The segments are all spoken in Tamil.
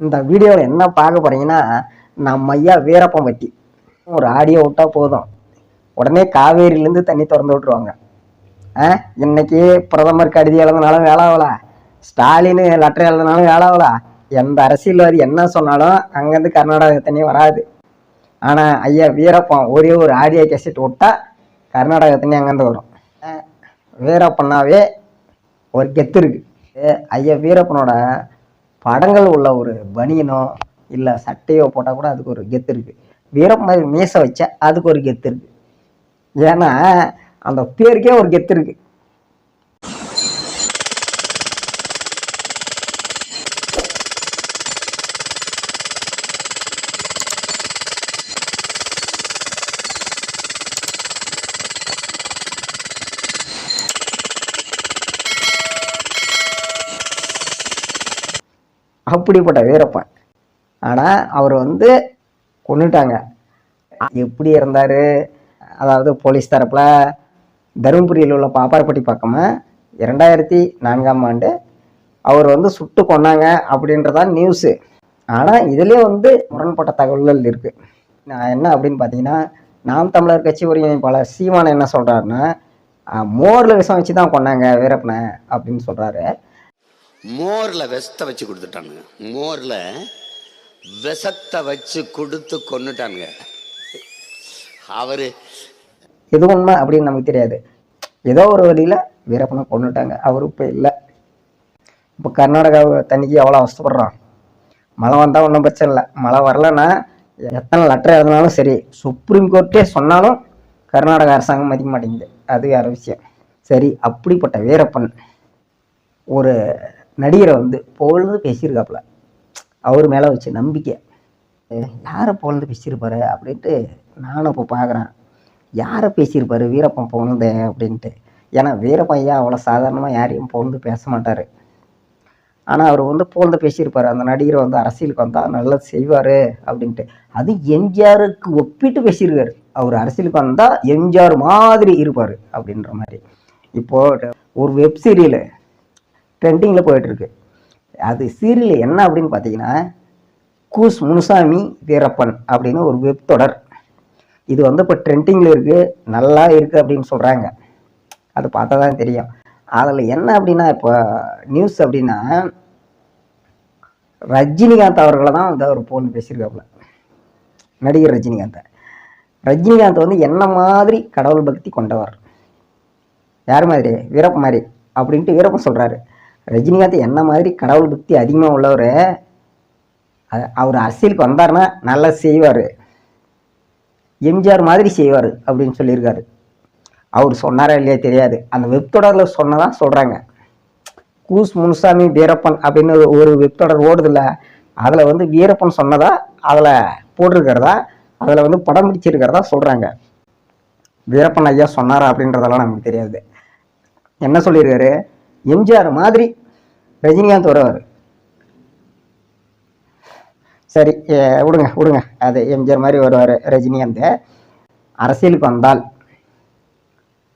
இந்த வீடியோவில் என்ன பார்க்க போறீங்கன்னா நம்ம ஐயா வீரப்பன் பற்றி ஒரு ஆடியோ விட்டா போதும். உடனே காவேரியிலேருந்து தண்ணி திறந்து விட்ருவாங்க ஆ? இன்னைக்கு பிரதமர் கடிதம் எழுதினாலும் வேலை ஸ்டாலின் லெட்டர் எழுதினாலும் வேலை எந்த அரசியல்வாதி என்ன சொன்னாலும் அங்கேருந்து கர்நாடக தண்ணி வராது. ஆனால் ஐயா வீரப்பன் ஒரே ஒரு ஆடியோ கேசட் விட்டா கர்நாடக தண்ணி அங்கேருந்து வரும். ஆ, வீரப்பன்னாவே ஒரு கெத்து இருக்கு. ஏ, ஐயா வீரப்பனோட படங்கள் உள்ள ஒரு பனியனோ இல்லை சட்டையோ போட்டால் கூட அதுக்கு ஒரு கெத்து இருக்குது வீரம் மாதிரி மீசை வச்சா அதுக்கு ஒரு கெத்து இருக்குது ஏன்னா அந்த பேருக்கே ஒரு கெத்து இருக்குது அப்படிப்பட்ட வீரப்பன். ஆனால் அவர் வந்து கொண்டுட்டாங்க எப்படி இருந்தார் அதாவது போலீஸ் தரப்பில் தருமபுரியில் உள்ள பாப்பாரப்பட்டி பக்கமாக இரண்டாயிரத்தி நான்காம் ஆண்டு அவர் வந்து சுட்டு கொன்னாங்க அப்படின்றதான் நியூஸு ஆனால் இதுலேயே வந்து முரண்பட்ட தகவல்கள் இருக்குது நான் என்ன அப்படின்னு பார்த்தீங்கன்னா நாம் தமிழர் கட்சி ஒருங்கிணைப்பாளர் சீமான் என்ன சொல்கிறாருன்னா மோரில் விஷம் வச்சு தான் கொன்னாங்க வீரப்பனை அப்படின்னு சொல்கிறாரு மோர்ல விஷத்தை வச்சு கொடுத்துட்டானுங்க. மோர்ல விஷத்தை வச்சு கொடுத்து கொன்னுட்டானுங்க. அவரு எது உண்மை அப்படின்னு நமக்கு தெரியாது. ஏதோ ஒரு வழியில் வீரப்பனை கொண்டுட்டாங்க அவரு இப்போ இல்லை. இப்போ கர்நாடகா தண்ணிக்கு எவ்வளோ அவஸ்தப்படுறான்? மழை வந்தால் ஒன்றும் பிரச்சனை இல்லை. மழை வரலன்னா எத்தனை லெட்டர் எழுதினாலும் சரி சுப்ரீம் கோர்ட்டே சொன்னாலும் கர்நாடக அரசாங்கம் மதிக்க மாட்டேங்குது. அது வேறு விஷயம். சரி அப்படிப்பட்ட வீரப்பன் ஒரு நடிகரை வந்து புகழ்ந்து பேசியிருக்காப்புல. அவர் மேலே வச்சு நம்பிக்கை. யாரை புகழ்ந்து பேசியிருப்பாரு? அப்படின்ட்டு நானும் இப்போ பார்க்குறேன் யாரை பேசியிருப்பாரு? வீரப்பன் புகழ்ந்து அப்படின்ட்டு. ஏன்னா வீரப்பன் ஐயா அவ்வளோ சாதாரணமாக யாரையும் புகழ்ந்து பேச மாட்டார். ஆனால் அவர் வந்து புகழ்ந்து பேசியிருப்பார். அந்த நடிகர் வந்து அரசியலுக்கு வந்தால் நல்லது செய்வார் அப்படின்ட்டு. அது எம்ஜிஆருக்கு ஒப்பிட்டு பேசியிருக்காரு. அவர் அரசியலுக்கு வந்தால் எம்ஜிஆர் மாதிரி இருப்பார் அப்படின்ற மாதிரி. இப்போது ஒரு வெப் சீரியலு ட்ரெண்டிங்கில் போயிட்டுருக்கு. அது சீரியல் என்ன அப்படின்னு பார்த்தீங்கன்னா கூஸ் முனுசாமி வீரப்பன் அப்படின்னு ஒரு வெப் தொடர். இது வந்து இப்போ ட்ரெண்டிங்கில் இருக்குது நல்லா இருக்குது அப்படின்னு சொல்கிறாங்க அது பார்த்தா தான் தெரியும். அதில் என்ன அப்படின்னா இப்போ நியூஸ் அப்படின்னா ரஜினிகாந்த் அவர்களை தான் வந்து அவர் ஃபோன் பேசியிருக்காப்புல. நடிகர் ரஜினிகாந்தை. ரஜினிகாந்த் வந்து என்ன மாதிரி கடவுள் பக்தி கொண்டவர்? யார் மாதிரி? வீரப்ப மாதிரி அப்படின்ட்டு வீரப்பன் சொல்கிறாரு ரஜினிகாந்த் என்ன மாதிரி கடவுள் பக்தி அதிகமாக உள்ளவர் அவர் அரசியலுக்கு வந்தாருன்னா நல்லா செய்வார். எம்ஜிஆர் மாதிரி செய்வார் அப்படின்னு சொல்லியிருக்காரு. அவர் சொன்னாரா இல்லையா தெரியாது. அந்த வெப்தொடரில் சொன்னதான் சொல்கிறாங்க கூஸ் முனுசாமி வீரப்பன் அப்படின்னு ஒரு- ஒரு ஓடுதில்ல அதில் வந்து வீரப்பன் சொன்னதா அதில் போட்டிருக்கிறதா அதில் வந்து படம் பிடிச்சிருக்கிறதா சொல்கிறாங்க வீரப்பன் ஐயா சொன்னாரா அப்படின்றதெல்லாம் நமக்கு தெரியாது. என்ன சொல்லியிருக்காரு? எம்ஜிஆர் மாதிரி ரஜினிகாந்த் வருவார். சரி விடுங்க விடுங்க. அது எம்ஜிஆர் மாதிரி வருவார் ரஜினிகாந்த். அரசியலுக்கு வந்தால்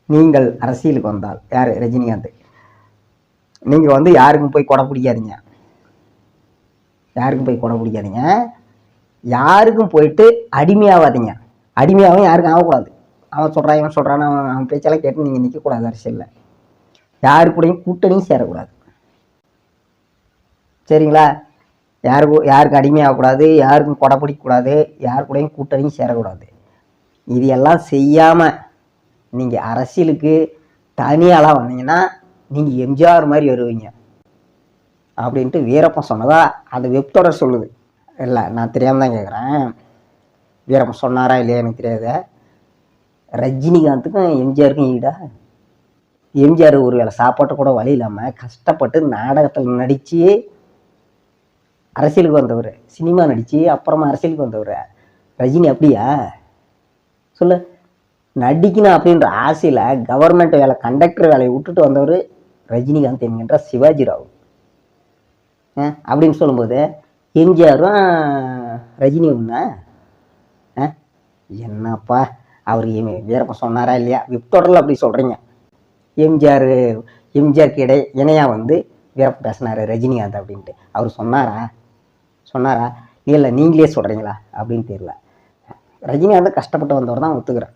நீங்கள் அரசியலுக்கு வந்தால் யார்? ரஜினிகாந்த். நீங்கள் வந்து யாருக்கும் போய் கொடை பிடிக்காதீங்க. யாருக்கும் போய் கொடை பிடிக்காதீங்க. யாருக்கும் போயிட்டு அடிமையாகாதீங்க அடிமையாகவும் யாருக்கும் ஆகக்கூடாது. அவன் சொல்கிறான் இவன் சொல்கிறான் அவன் அவன் பேச்செல்லாம் கேட்டு நீங்கள் நிற்கக்கூடாது அரசியலில். யாரு கூடயும் கூட்டணியும் சேரக்கூடாது. சரிங்களா? யாருக்கு யாருக்கு அடிமையாகக்கூடாது யாருக்கும் கொடை பிடிக்கக்கூடாது யார் கூடயும் கூட்டணியும் சேரக்கூடாது. இது எல்லாம் செய்யாமல் நீங்கள் அரசியலுக்கு தனியாலாம் வந்தீங்கன்னா நீங்கள் எம்ஜிஆர் மாதிரி வருவீங்க. அப்படின்ட்டு வீரப்பன் சொன்னதா அந்த வெப் தொடர் சொல்லுது. இல்லை நான் தெரியாமல் தான் கேட்குறேன் வீரப்பன் சொன்னாரா இல்லையா எனக்கு தெரியாது. ரஜினிகாந்துக்கும் எம்ஜிஆருக்கும் ஈடா? எம்ஜிஆர் ஒரு வேளை சாப்பாட்டு கூட வழி இல்லாமல் கஷ்டப்பட்டு நாடகத்தில் நடித்து அரசியலுக்கு வந்தவர் சினிமா நடித்து அப்புறமா அரசியலுக்கு வந்தவர். ரஜினி அப்படியா? சொல்லு. நடிக்கணும் அப்படின்ற ஆசையில் கவர்மெண்ட் வேலை கண்டக்டர் வேலையை விட்டுட்டு வந்தவர் ரஜினிகாந்த் என்கின்ற சிவாஜி ராவ். ஆ, அப்படின்னு சொல்லும்போது எம்ஜிஆரும் ரஜினி ஒன்றா ஆ என்னப்பா அவர் வீரப்பன் சொன்னாரா இல்லையா? விப்டோரில் அப்படி சொல்கிறீங்க எம்ஜிஆர் எம்ஜிஆருக்கு இடை இணையாக வந்து வீரப்ப பேசினார் ரஜினிகாந்த் அப்படின்ட்டு. அவர் சொன்னாரா? சொன்னாரா? இல்லை நீங்களே சொல்கிறீங்களா அப்படின்னு தெரியல. ரஜினிகாந்த் கஷ்டப்பட்டு வந்தவர் தான் ஒத்துக்கிறேன்.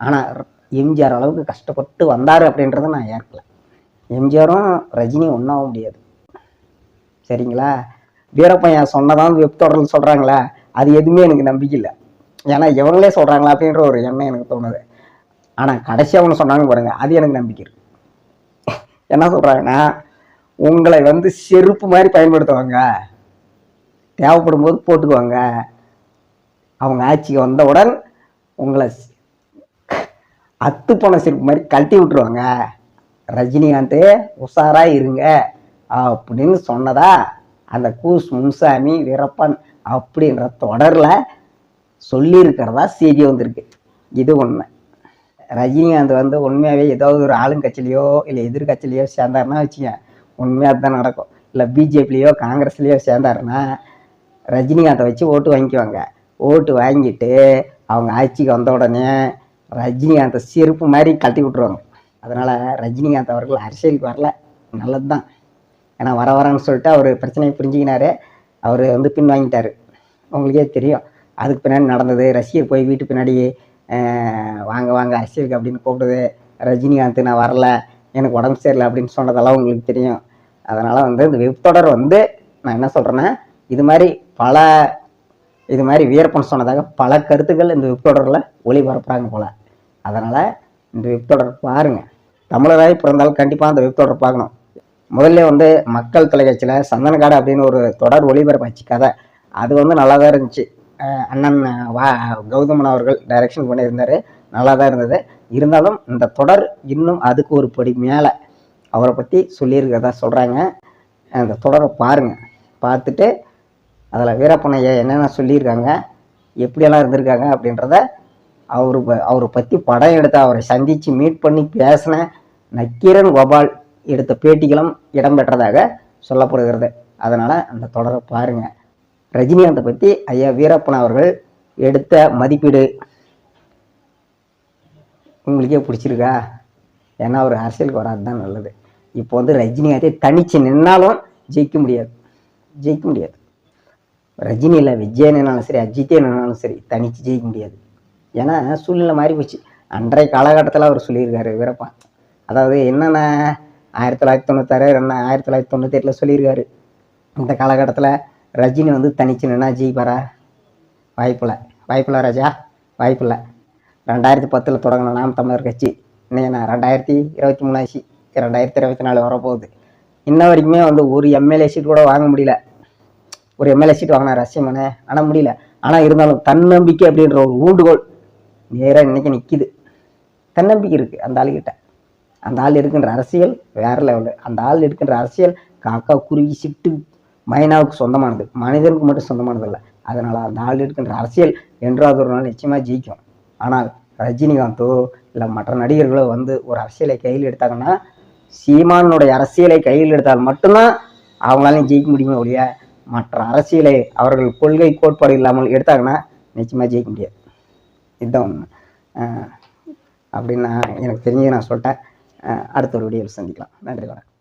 ஆனால் எம்ஜிஆர் அளவுக்கு கஷ்டப்பட்டு வந்தார் அப்படின்றத நான் ஏற்கல. எம்ஜிஆரும் ரஜினி ஒன்றாக முடியாது. சரிங்களா? வீரப்பையன் சொன்னதான் வெப் தொடர்ந்து சொல்கிறாங்களா அது எதுவுமே எனக்கு நம்பிக்கை இல்லை. ஏன்னா இவங்களே சொல்கிறாங்களா அப்படின்ற ஒரு எண்ணம் எனக்கு தோணுது. ஆனால் கடைசியாக ஒன்று சொன்னாங்க பாருங்க அது எனக்கு நம்பிக்கை இருக்கு. என்ன சொல்கிறாங்கன்னா உங்களை வந்து செருப்பு மாதிரி பயன்படுத்துவாங்க. தேவைப்படும் போது போட்டுக்குவாங்க. அவங்க ஆட்சிக்கு வந்தவுடன் உங்களை அத்து போன செருப்பு மாதிரி கழட்டி விட்டுருவாங்க. ரஜினிகாந்த் உஷாராக இருங்க. அப்படின்னு சொன்னதா அந்த கூஸ் முன்சாமி வீரப்பன் அப்படின்ற தொடரில் சொல்லியிருக்கிறதா செய்தி வந்திருக்கு. இது ஒன்று ரஜினிகாந்த் வந்து உண்மையாகவே ஏதாவது ஒரு ஆளுங்கட்சியிலையோ இல்லை எதிர்கட்சியிலையோ சேர்ந்தாருன்னா வச்சுக்க உண்மையாக தான் நடக்கும். இல்லை பிஜேபிலையோ காங்கிரஸ்லேயோ சேர்ந்தாருன்னா ரஜினிகாந்தை வச்சு ஓட்டு வாங்கிக்குவாங்க. ஓட்டு வாங்கிட்டு அவங்க ஆட்சிக்கு வந்த உடனே ரஜினிகாந்தை செருப்பு மாதிரி கழட்டி விட்ருவாங்க அதனால் ரஜினிகாந்த் அவர்கள் அரசியலுக்கு வரல. நல்லது தான் ஏன்னா வர வரேன்னு சொல்லிட்டு அவர் பிரச்சனையை புரிஞ்சுக்கினாரு. அவர் வந்து பின் வாங்கிட்டார் உங்களுக்கே தெரியும். அதுக்கு பின்னாடி நடந்தது. ரசிகர் போய் வீட்டு பின்னாடி வாங்க வாங்க அரசியலுக்கு அப்படின்னு கூப்பிடுது ரஜினிகாந்த் நான் வரல. எனக்கு உடம்பு சரியில்லை அப்படின்னு சொன்னதெல்லாம் உங்களுக்கு தெரியும். அதனால் வந்து இந்த வெப் தொடர் வந்து நான் என்ன சொல்கிறேன்னா இது மாதிரி பல இது மாதிரி வீரப்பன் சொன்னதாக பல கருத்துக்கள் இந்த வெப் தொடரில் ஒளிபரப்புறாங்க போல். அதனால் இந்த வெப் தொடர் பாருங்கள் தமிழராய் பிறந்தாலும் கண்டிப்பாக அந்த வெப் தொடர் பார்க்கணும். முதல்ல வந்து மக்கள் தொலைக்காட்சியில் சந்தனக்காடு அப்படின்னு ஒரு தொடர் ஒளிபரப்பாச்சு கதை. அது வந்து நல்லா தான் இருந்துச்சு. அண்ணன் வா கௌதமன் அவர்கள் டைரக்ஷன் பண்ணியிருந்தார். நல்லா தான் இருந்தது. இருந்தாலும் இந்த தொடர் இன்னும் அதுக்கு ஒரு படி மேலே. அவரை பற்றி சொல்லியிருக்கிறதா சொல்கிறாங்க அந்த தொடரை பாருங்கள் பார்த்துட்டு அதில் வீரப்பனைய என்னென்ன சொல்லியிருக்காங்க எப்படியெல்லாம் இருந்திருக்காங்க அப்படின்றத அவர் ப- அவரை பற்றி படம் எடுத்து அவரை சந்தித்து மீட் பண்ணி பேசின நக்கீரன் கோபால் எடுத்த பேட்டிகளும் இடம்பெற்றதாக சொல்லப்படுகிறது. அதனால் அந்த தொடரை பாருங்கள் ரஜினிகாந்தை பற்றி ஐயா வீரப்பன் அவர்கள் எடுத்த மதிப்பீடு உங்களுக்கே பிடிச்சிருக்கா? ஏன்னா அவர் அரசியலுக்கு வராது தான் நல்லது. இப்போ வந்து ரஜினிகாந்தை தனிச்சு நின்னாலும் ஜெயிக்க முடியாது. ஜெயிக்க முடியாது. ரஜினி இல்லை நின்னாலும் சரி அஜித்தே நின்னாலும் சரி தனிச்சு ஜெயிக்க முடியாது. ஏன்னா சூழ்நிலை மாறி போச்சு. அன்றைய காலகட்டத்தில் அவர் சொல்லியிருக்காரு வீரப்பன். அதாவது என்னென்ன ஆயிரத்தி தொள்ளாயிரத்தி தொண்ணூத்தாறு ரெண்டு ஆயிரத்தி தொள்ளாயிரத்தி தொண்ணூற்றி எட்டில் சொல்லியிருக்காரு. இந்த காலகட்டத்தில் ரஜினி வந்து தனிச்சு நின்னா ஜெயிப்பாரா வாய்ப்பில்லை. வாய்ப்பில்லை ராஜா. வாய்ப்பில்லை. ரெண்டாயிரத்தி பத்தில் தொடங்கின நாம் தமிழர் கட்சி. இன்னைக்கு நான் ரெண்டாயிரத்தி இருபத்தி மூணாச்சு ரெண்டாயிரத்தி இருபத்தி நாலு வரப்போகுது. இன்ன வரைக்குமே வந்து ஒரு எம்எல்ஏ சீட் கூட வாங்க முடியல. ஒரு எம்எல்ஏ சீட் வாங்கினார் ரசியமனே ஆனால் முடியல. ஆனால் இருந்தாலும் தன்னம்பிக்கை அப்படின்ற ஒரு ஊண்டுகோல் நேராக இன்னைக்கு நிற்கிது தன்னம்பிக்கை இருக்குது அந்த ஆளுகிட்ட. அந்த ஆள் இருக்கின்ற அரசியல் வேற லெவலு அந்த ஆள் இருக்கின்ற அரசியல் காக்கா குருவி சிட்டு மைனாவுக்கு சொந்தமானது மனிதனுக்கு மட்டும் சொந்தமானது இல்லை. அதனால் அந்த ஆள் இருக்கின்ற அரசியல் என்றாவது ஒரு நாள் நிச்சயமாக ஜெயிக்கும். ஆனால் ரஜினிகாந்தோ இல்லை மற்ற நடிகர்களோ வந்து ஒரு அரசியலை கையில் எடுத்தாங்கன்னா சீமானுடைய அரசியலை கையில் எடுத்தால் மட்டும்தான் அவங்களாலையும் ஜெயிக்க முடியுமே ஒழிய மற்ற அரசியலை அவர்கள் கொள்கை கோட்பாடு இல்லாமல் எடுத்தாங்கன்னா நிச்சயமாக ஜெயிக்க முடியாது. இதுதான் ஒன்று அப்படின்னு நான் எனக்கு தெரிஞ்சு நான் சொல்லிட்டேன். அடுத்த ஒரு வீடியோவில் சந்திக்கலாம். நன்றி வணக்கம்.